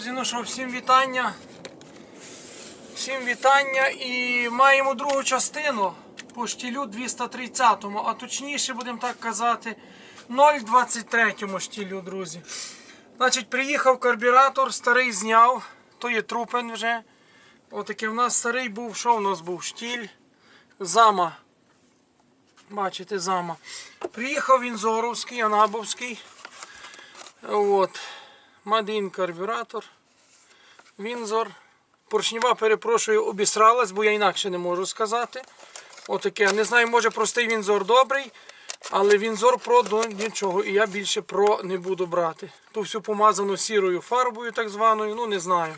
Друзі, ну що, всім вітання. Всім вітання і маємо другу частину по штілю 230, а точніше, будемо так казати, 0,23 штілю, друзі. Значить, приїхав карбюратор, старий зняв, то є трупен вже. Отакий в нас старий був, що в нас був? Штіль, зама. Бачите, зама. Приїхав він Зоровський, Анабовський. От. Мадин карбюратор. Вінзор. Поршнева, перепрошую, обісралась, бо я інакше не можу сказати. Отаке. Не знаю, може простий вінзор добрий, але вінзор про до нічого. І я більше про не буду брати. Ту всю помазану сірою фарбою, так званою, ну не знаю.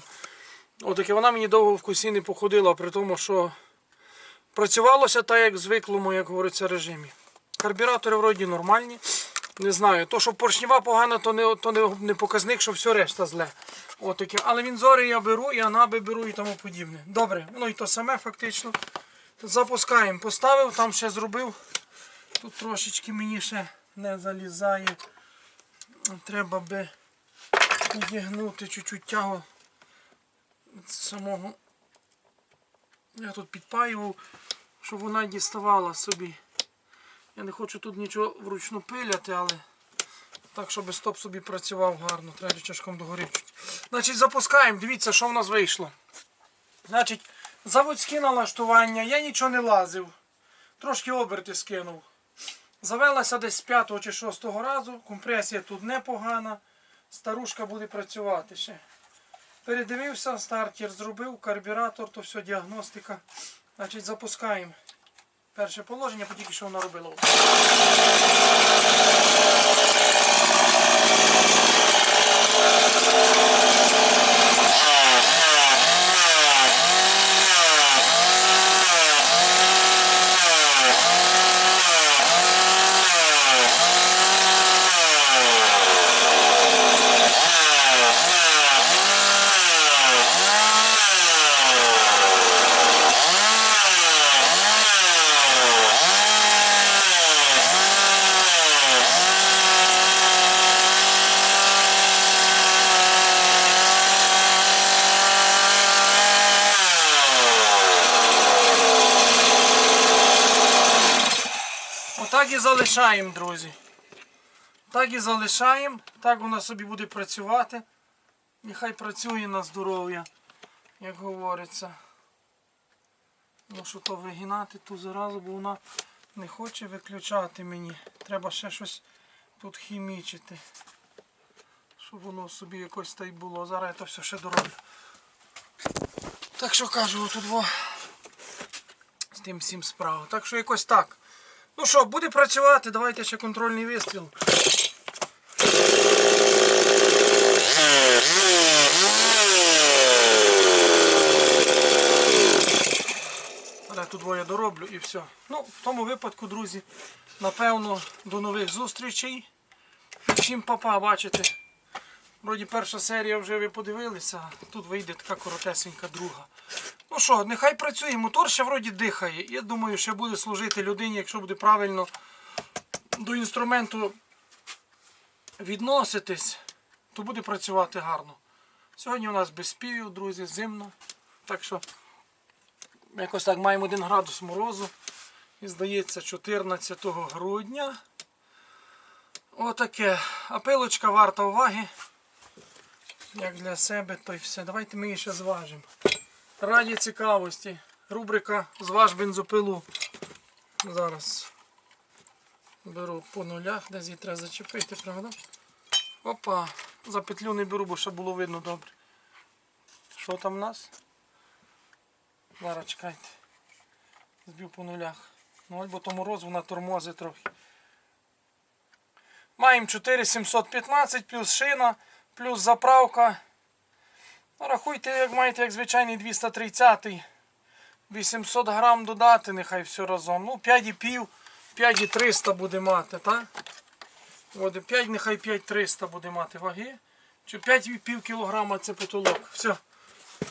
Отаке вона мені довго в кусі не походила, при тому, що працювалося так, як в звиклому, як говориться, режимі. Карбюратори вроді нормальні. Не знаю. То, що поршнева погана, то не, то не, показник, що все решта зле. Отаке. Але вінзори я беру, і анаби беру і тому подібне. Добре, ну і то саме фактично. Запускаємо. Поставив, там ще зробив. Тут трошечки мені ще не залізає. Треба би підігнути чуть-чуть тягу самого. Я тут підпаював, щоб вона діставала собі. Я не хочу тут нічого вручну пиляти, але так, щоб стоп собі працював гарно. Треба чашком догорів. Значить, запускаємо. Дивіться, що в нас вийшло. Значить, заводські налаштування, я нічого не лазив. Трошки оберти скинув. Завелася десь з 5 чи 6 разу. Компресія тут непогана. Старушка буде працювати ще. Передивився, стартер зробив, карбюратор, то все, діагностика. Значить, запускаємо. Перше положення, бо тільки що вона робила. Отак і залишаємо, друзі. Так і залишаємо. Так вона собі буде працювати. Нехай працює на здоров'я, як говориться. Ну що то вигинати ту заразу, бо вона не хоче виключати мені. Треба ще щось тут хімічити. Щоб воно собі якось та й було. Зараз я то все ще дороблю. Так що кажу, тут во з тим всім справа. Так що якось так. Ну що, буде працювати, давайте ще контрольний вистріл. Але тут двоє дороблю і все. Ну, в тому випадку, друзі, напевно, до нових зустрічей. Всім папа, бачите. Вроді перша серія вже ви подивилися, тут вийде така коротесенька друга. Ну що, нехай працює, мотор ще вроді дихає. Я думаю, ще буде служити людині, якщо буде правильно до інструменту відноситись, то буде працювати гарно. Сьогодні у нас без співів, друзі, зимно. Так що якось так маємо 1 градус морозу. І здається, 14 грудня. Отаке. А пилочка варта уваги. Як для себе, то й все. Давайте ми її ще зважимо. Раді цікавості. Рубрика Зваж бензопилу. Зараз беру по нулях, десь її треба зачепити, правда? Опа, за петлю не беру, бо ще було видно добре. Що там у нас? Зараз чекайте. Збив по нулях. Ну, бо то мороз вона тормозить трохи. Маємо 4715 плюс шина, плюс заправка. Ну, Рахуйте, як маєте, як звичайний 230 800 грам додати, нехай все разом. Ну, 5,5, 5,300 буде мати, так? От, 5, нехай 5,300 буде мати ваги. Чи 5,5 кілограма це потолок. Все.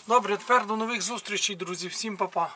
Добре, тепер до нових зустрічей, друзі. Всім па-па.